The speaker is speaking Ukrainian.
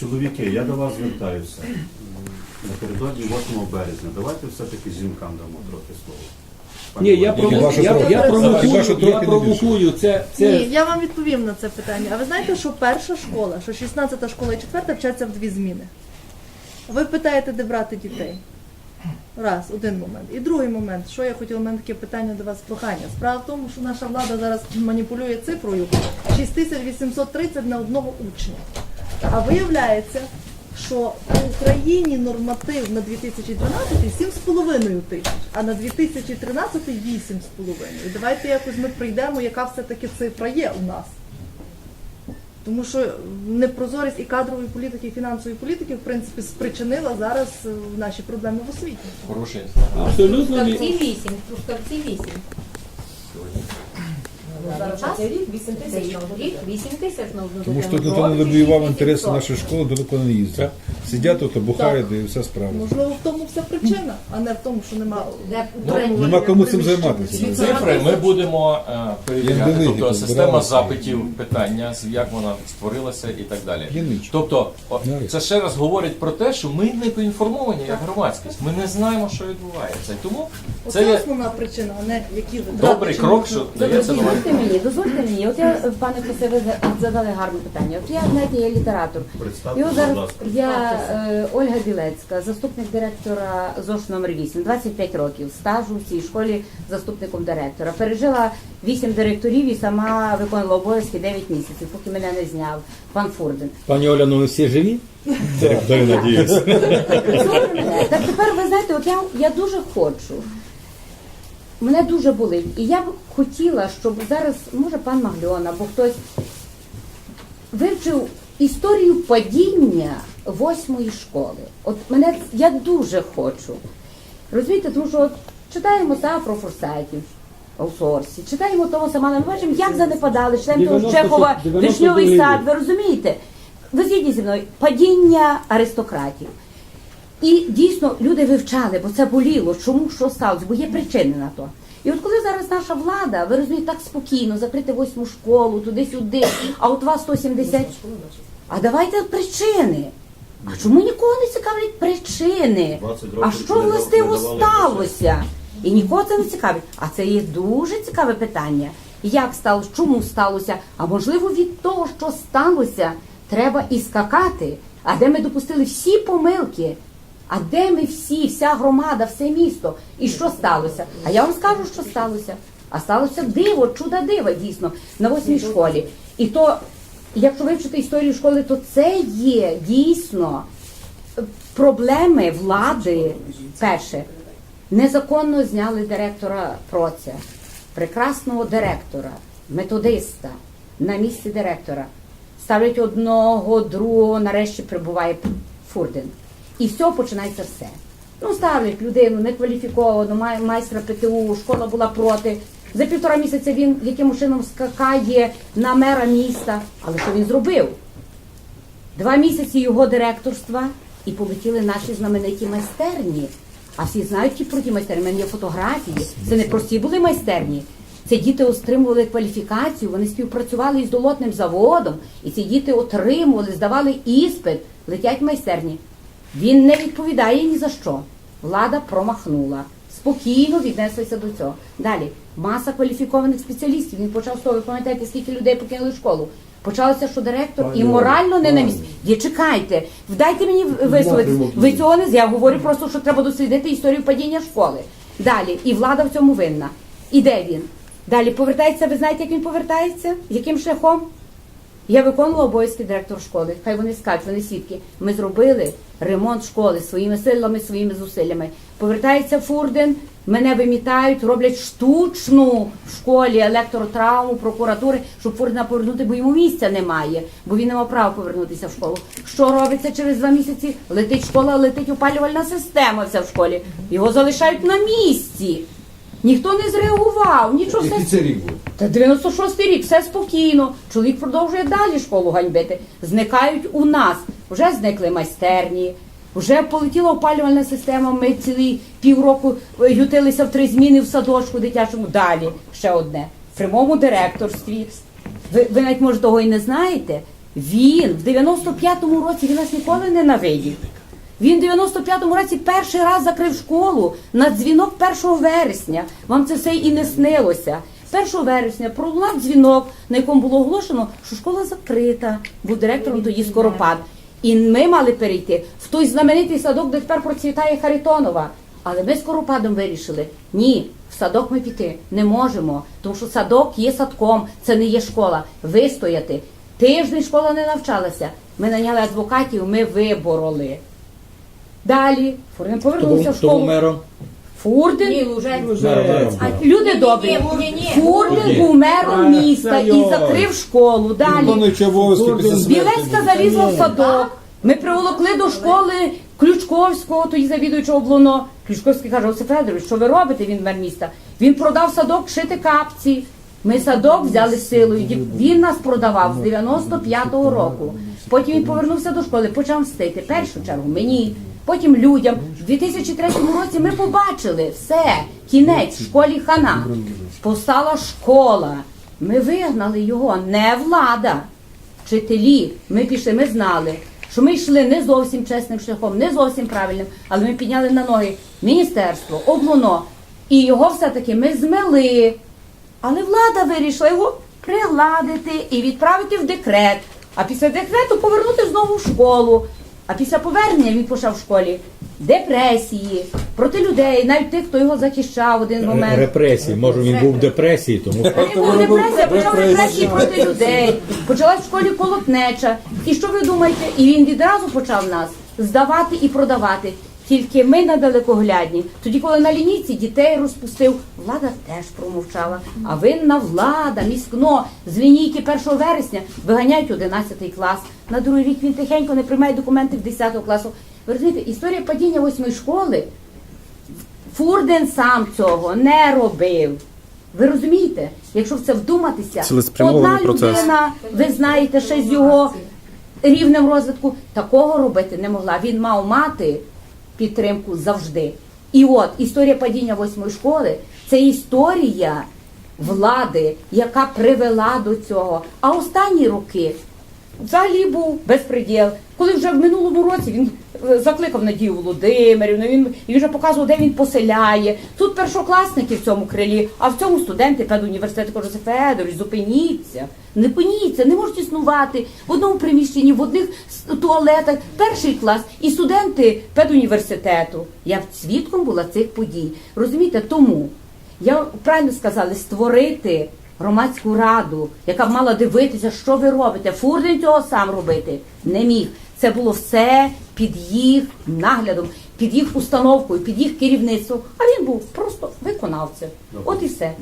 Чоловіки, я до вас звертаюся. Напередодні 8 березня. Давайте все-таки жінкам дамо трохи слово. Пані Ні, я, Володя, прово... Я, я провокую, я провокую. Це, це... Ні, я вам відповім на це питання. А ви знаєте, що перша школа, що 16 школа і 4 вчаться в дві зміни. Ви питаєте, де брати дітей? Раз, один момент. І другий момент, що я хотіла, у мене таке питання до вас прохання. Справа в тому, що наша влада зараз маніпулює цифрою 6830 на одного учня. А виявляється, що в Україні норматив на 2012 7,5 тисяч, а на 2013 8,5. І давайте якось ми прийдемо, яка все-таки цифра є у нас. Тому що непрозорість і кадрової політики, і фінансової політики, в принципі, спричинила зараз е, наші проблеми в освіті. Хороший. інформація. Абсолютно Трускавці ні. 8, Трускавці 8. Зараз цей рік 8 тисяч на одну Рік 8 тисяч на одну Тому що дитину. ніхто не лобіював інтереси нашої школи, далеко не їздить. Сидять тут, бухають і все справа. Можливо, в тому вся причина, а не в тому, що немає. Де утримування Нема кому цим займатися. Цифри ми будемо е, перевіряти. Тобто система запитів, питання, як вона створилася і так далі. Тобто, о, це ще раз говорить про те, що ми не поінформовані як громадськість. Ми не знаємо, що відбувається. І тому це Оце є основна причина, а не які витрати. добрий крок, що дається на Дозвольте мені, дозвольте мені. От я, пане Косе, ви за- задали гарне питання. От я, знаєте, я літератор. І Представте, от будь зараз ласка. я е, Ольга Білецька, заступник директора ЗОШ номер 8, 25 років стажу в цій школі заступником директора. Пережила 8 директорів і сама виконувала обов'язки 9 місяців, поки мене не зняв пан Фурден. Пані Оля, ну ви всі живі? Дай надіюсь. Слухайте мене. Так тепер ви знаєте, от я, я дуже хочу. Мене дуже болить. І я б хотіла, щоб зараз, може, пан Магльон або хтось вивчив історію падіння восьмої школи. От мене я дуже хочу. Розумієте, тому що от читаємо та про форсайтів. Аусорсі, читаємо того самого, ми бачимо, як занепадали, читаємо того Чехова, Вишньовий сад, ви розумієте? Ви згідні зі мною, падіння аристократів. І дійсно люди вивчали, бо це боліло. Чому що сталося? Бо є причини на то. І от коли зараз наша влада, ви розумієте, так спокійно закрити восьму школу, туди-сюди, а от вас 170. А давайте причини. А чому нікого не цікавлять причини? А що властиво сталося? І нікого це не цікавить. А це є дуже цікаве питання. Як сталося, чому сталося? А можливо, від того, що сталося, треба і скакати. А де ми допустили всі помилки? А де ми всі, вся громада, все місто? І що сталося? А я вам скажу, що сталося. А сталося диво, чудо дива, дійсно, на восьмій школі. І то, якщо вивчити історію школи, то це є дійсно проблеми влади. Перше, незаконно зняли директора Проця, прекрасного директора, методиста на місці директора. Ставлять одного, другого, нарешті прибуває Фурден. І все починається все. Ну, ставлять людину некваліфіковану, май- майстра ПТУ, школа була проти. За півтора місяця він якимось чином скакає на мера міста. Але що він зробив? Два місяці його директорства і полетіли наші знамениті майстерні. А всі знають ті про ті майстерні. У мене є фотографії. Це не прості були майстерні. Це діти отримували кваліфікацію, вони співпрацювали із долотним заводом, і ці діти отримували, здавали іспит, летять майстерні. Він не відповідає ні за що. Влада промахнула. Спокійно віднеслися до цього. Далі маса кваліфікованих спеціалістів. Він почав. Ви пам'ятаєте, скільки людей покинули школу? Почалося, що директор і морально не на місці. Є, чекайте, дайте мені висловитися. Ви цього не я говорю просто, що треба дослідити історію падіння школи. Далі, і влада в цьому винна. І де він? Далі повертається. Ви знаєте, як він повертається? Яким шляхом? Я виконувала обов'язки директора школи. Хай вони скажуть, вони свідки. Ми зробили ремонт школи своїми силами, своїми зусиллями. Повертається Фурден, мене вимітають, роблять штучну в школі електротравму, прокуратури, щоб Фурдена повернути, бо йому місця немає, бо він не мав права повернутися в школу. Що робиться через два місяці? Летить школа, летить опалювальна система вся в школі. Його залишають на місці. Ніхто не зреагував, нічого все Який це рік був? та 96-й рік, все спокійно. Чоловік продовжує далі школу ганьбити. Зникають у нас. Вже зникли майстерні, вже полетіла опалювальна система. Ми цілі півроку е, ютилися в три зміни в садочку дитячому. Далі ще одне. В прямому директорстві. Ви, ви навіть може того і не знаєте. Він в 95-му році він нас ніколи не навидів. Він в 95-му році перший раз закрив школу на дзвінок 1 вересня. Вам це все і не снилося. 1 вересня пролунав дзвінок, на якому було оголошено, що школа закрита. Був директором тоді Скоропад. І ми мали перейти в той знаменитий садок, де тепер процвітає Харитонова. Але ми з Коропадом вирішили, ні, в садок ми піти не можемо, тому що садок є садком, це не є школа. Вистояти. Тиждень школа не навчалася. Ми наняли адвокатів, ми вибороли. Далі Фурден повернувся в школу. мером? Фурден а, люди добрі. Фурден був мером міста і закрив школу. Далі Виконуючи обов'язки після смерті. Білецька залізла в садок. Ми приволокли до школи Ключковського, тоді завідуючого облоно. Ключковський каже, Осип Федорович, що ви робите? Він мер міста. Він продав садок шити капці. Ми садок взяли силою. Він нас продавав з 95-го року. Потім він повернувся до школи, почав мстити. Першу чергу мені, потім людям. В 2003 році ми побачили все, кінець в школі хана. Постала школа. Ми вигнали його, не влада вчителі, ми пішли, ми знали, що ми йшли не зовсім чесним шляхом, не зовсім правильним, але ми підняли на ноги міністерство, облоно, і його все-таки ми змели. Але влада вирішила його пригладити і відправити в декрет. А після декрету повернути знову в школу. А після повернення він почав в школі депресії проти людей, навіть тих, хто його захищав в один момент. Репресії. Може він був в депресії, тому Він був депресія, почав репресії проти людей. Почалась в школі колотнеча. І що ви думаєте? І він відразу почав нас здавати і продавати. Тільки ми на далекоглядні. Тоді, коли на лінійці дітей розпустив, влада теж промовчала. А винна влада, міськно з лінійки 1 вересня виганяють 11 клас. На другий рік він тихенько не приймає документи в 10 класу. Ви розумієте, історія падіння восьмої школи Фурден сам цього не робив. Ви розумієте? Якщо в це вдуматися, одна процес. людина, ви знаєте, ще з його рівнем розвитку, такого робити не могла. Він мав мати підтримку завжди. І от історія падіння восьмої школи це історія влади, яка привела до цього. А останні роки взагалі був безпреділ. Коли вже в минулому році він е, закликав Надію Володимирівну, він, він вже показував, де він поселяє. Тут першокласники в цьому крилі, а в цьому студенти педуніверситету каже, Федорович, зупиніться, не пиніться, не можуть існувати в одному приміщенні, в одних туалетах, перший клас і студенти педуніверситету. Я свідком була цих подій. Розумієте, тому я правильно сказали, створити громадську раду, яка б мала дивитися, що ви робите. Фурдин цього сам робити не міг. Це було все під їх наглядом, під їх установкою, під їх керівництвом. А він був просто виконавцем. От і все.